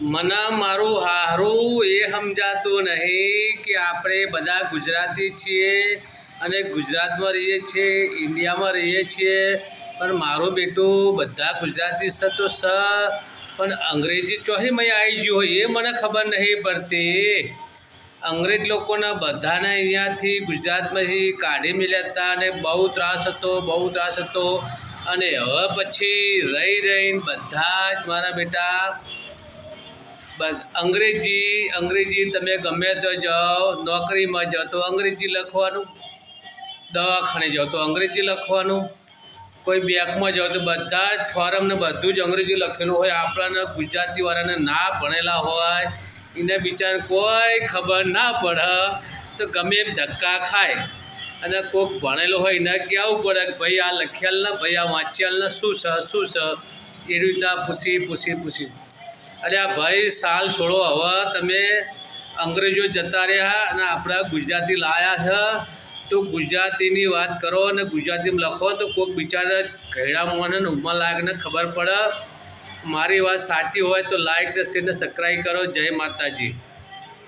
મને મારું હારું એ સમજાતું નહીં કે આપણે બધા ગુજરાતી છીએ અને ગુજરાતમાં રહીએ છીએ, ઇન્ડિયામાં રહીએ છીએ. પણ મારું બેટું બધા ગુજરાતી સ તો સ, પણ અંગ્રેજી ચોહી મેં આવી ગયું હોય એ મને ખબર નહીં પડતી. અંગ્રેજ લોકોના બધાને અહીંયાથી ગુજરાતમાંથી કાઢી મેલ્યા હતા અને બહુ ત્રાસ હતો, બહુ ત્રાસ હતો. અને હવે પછી રહી રહીને બધા જ મારા બેટા અંગ્રેજી અંગ્રેજી તમે ગમે તો જાઓ, નોકરીમાં જાઓ તો અંગ્રેજી લખવાનું. દવાખાને જાઓ તો અંગ્રેજી લખવાનું. કોઈ બેંકમાં જાઓ તો બધા જ ફોરમને બધું જ અંગ્રેજી લખેલું હોય. આપણાને ગુજરાતીવાળાને ના ભણેલા હોય, એને બિચાર કોઈ ખબર ના પડે. તો ગમે એમ ધક્કા ખાય. અને કોઈક ભણેલો હોય એને કહેવું પડે કે ભાઈ આ લખેલ ને, ભાઈ આ વાંચેલ ને, શું છે શું છે? એ રીતના પૂછી પૂછી પૂછી. અરે આ ભાઈ સાલ છોડો હવે. તમે અંગ્રેજો જતા રહ્યા અને આપણા ગુજરાતી લાયા છે. તો ગુજરાતીની વાત કરો અને ગુજરાતીમાં લખો તો કોઈક બિચારા ઘેડા મોને ને ઉંમર લાગને ખબર પડે. મારી વાત સાચી હોય તો લાઈક ને શેર સબસ્ક્રાઈબ કરો. જય માતાજી.